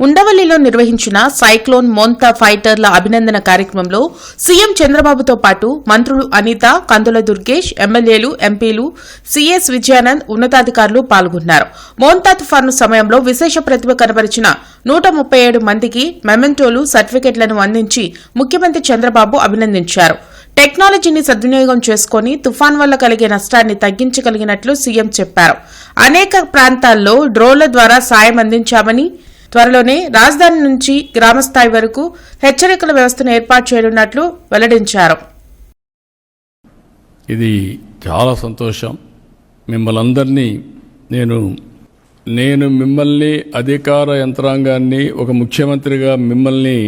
ఉండవల్లిలో నిర్వహించిన సైక్లోన్ మోంతా ఫైటర్ల అభినందన కార్యక్రమంలో సీఎం చంద్రబాబుతో పాటు మంత్రులు అనిత కందుల దుర్గేష్ ఎమ్మెల్యేలు ఎంపీలు సీఎస్ విజయానంద్ ఉన్నతాధికారులు పాల్గొన్నారు. మోంతా తుఫాను సమయంలో విశేష ప్రతిభ కనబరిచిన నూట ముప్పై ఏడు మందికి మెమెంటోలు సర్టిఫికెట్లను అందించి ముఖ్యమంత్రి చంద్రబాబు అభినందించారు. టెక్నాలజీని సద్వినియోగం చేసుకుని తుఫాన్ వల్ల కలిగే నష్టాన్ని తగ్గించగలిగినట్లు సీఎం చెప్పారు. అనేక ప్రాంతాల్లో డ్రోన్ల ద్వారా సాయం అందించామని త్వరలోనే రాజధాని నుంచి గ్రామస్థాయి వరకు హెచ్చరికల వ్యవస్థను ఏర్పాటు చేయనున్నట్లు వెల్లడించారు. ఇది చాలా సంతోషం. మిమ్మల్ని అందరినీ నేను నేను మిమ్మల్ని అధికార యంత్రాంగాన్ని ఒక ముఖ్యమంత్రిగా మిమ్మల్ని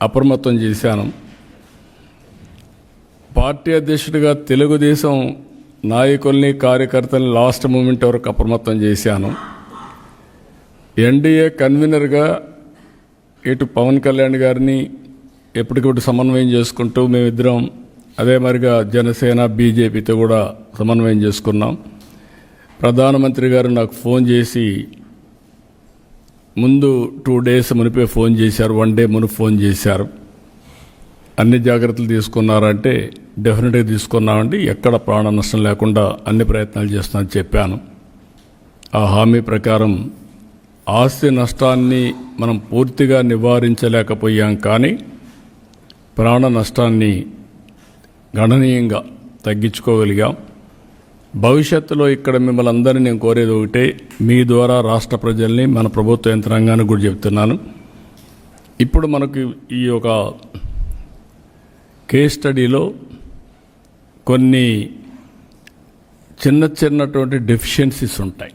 అప్రమత్తం చేశాను. పార్టీ అధ్యక్షుడిగా తెలుగుదేశం నాయకుల్ని కార్యకర్తల్ని లాస్ట్ మూమెంట్ వరకు అప్రమత్తం చేశాను. ఎన్డీఏ కన్వీనర్గా ఇటు పవన్ కళ్యాణ్ గారిని ఎప్పటికప్పుడు సమన్వయం చేసుకుంటూ మేమిద్దరం అదే మరిగా జనసేన బీజేపీతో కూడా సమన్వయం చేసుకున్నాం. ప్రధానమంత్రి గారు నాకు ఫోన్ చేసి ముందు టూ డేస్ మునిపే ఫోన్ చేశారు వన్ డే మును ఫోన్ చేశారు. అన్ని జాగ్రత్తలు తీసుకున్నారంటే డెఫినెట్గా తీసుకున్నామండి. ఎక్కడ ప్రాణ నష్టం లేకుండా అన్ని ప్రయత్నాలు చేస్తున్నామని చెప్పాను. ఆ హామీ ప్రకారం ఆస్తి నష్టాన్ని మనం పూర్తిగా నివారించలేకపోయాం కానీ ప్రాణ నష్టాన్ని గణనీయంగా తగ్గించుకోగలిగాం. భవిష్యత్తులో ఇక్కడ మిమ్మల్ని అందరినీ నేను కోరేది ఒకటే మీ ద్వారా రాష్ట్ర ప్రజల్ని మన ప్రభుత్వ యంత్రాంగానికి కూడా చెప్తున్నాను. ఇప్పుడు మనకు ఈ యొక్క కేస్ స్టడీలో కొన్ని చిన్న చిన్నటువంటి డెఫిషియన్సీస్ ఉంటాయి.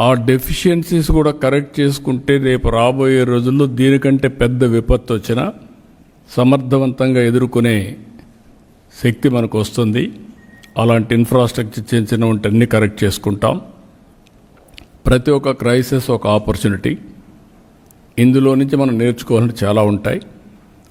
ఆ డెఫిషియన్సీస్ కూడా కరెక్ట్ చేసుకుంటే రేపు రాబోయే రోజుల్లో దీనికంటే పెద్ద విపత్తు వచ్చినా సమర్థవంతంగా ఎదుర్కొనే శక్తి మనకు వస్తుంది. అలాంటి ఇన్ఫ్రాస్ట్రక్చర్ చిన్న చిన్న ఉంటే అన్నీ కరెక్ట్ చేసుకుంటాం. ప్రతి ఒక్క క్రైసిస్ ఒక ఆపర్చునిటీ ఇందులో నుంచి మనం నేర్చుకోవాలంటే చాలా ఉంటాయి.